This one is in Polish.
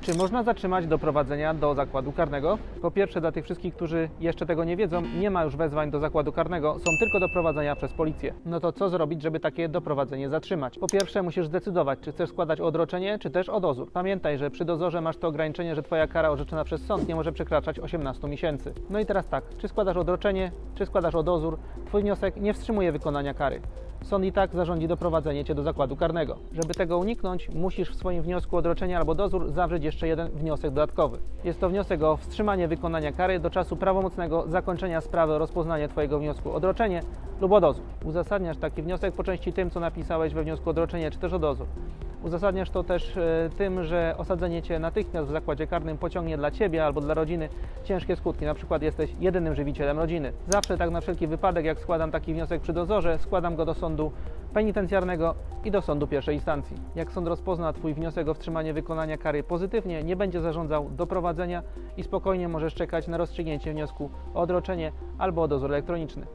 Czy można zatrzymać doprowadzenia do zakładu karnego? Po pierwsze, dla tych wszystkich, którzy jeszcze tego nie wiedzą, nie ma już wezwań do zakładu karnego, są tylko doprowadzenia przez policję. No to co zrobić, żeby takie doprowadzenie zatrzymać? Po pierwsze, musisz zdecydować, czy chcesz składać odroczenie, czy też o dozór. Pamiętaj, że przy dozorze masz to ograniczenie, że twoja kara orzeczona przez sąd nie może przekraczać 18 miesięcy. No i teraz tak, czy składasz odroczenie, czy składasz o dozór, twój wniosek nie wstrzymuje wykonania kary. Sąd i tak zarządzi doprowadzenie cię do zakładu karnego. Żeby tego uniknąć, musisz w swoim wniosku odroczenie albo dozór zawrzeć jeszcze jeden wniosek dodatkowy. Jest to wniosek o wstrzymanie wykonania kary do czasu prawomocnego zakończenia sprawy o rozpoznanie Twojego wniosku o odroczenie lub o dozór. Uzasadniasz taki wniosek po części tym, co napisałeś we wniosku o odroczenie czy też o dozór. Uzasadniasz to też e, tym, że osadzenie Cię natychmiast w zakładzie karnym pociągnie dla Ciebie albo dla rodziny ciężkie skutki. Na przykład jesteś jedynym żywicielem rodziny. Zawsze tak na wszelki wypadek, jak składam taki wniosek przy dozorze, składam go do sądu penitencjarnego i do sądu pierwszej instancji. Jak sąd rozpozna Twój wniosek o wstrzymanie wykonania kary pozytywnie, nie będzie zarządzał doprowadzenia i spokojnie możesz czekać na rozstrzygnięcie wniosku o odroczenie albo o dozór elektroniczny.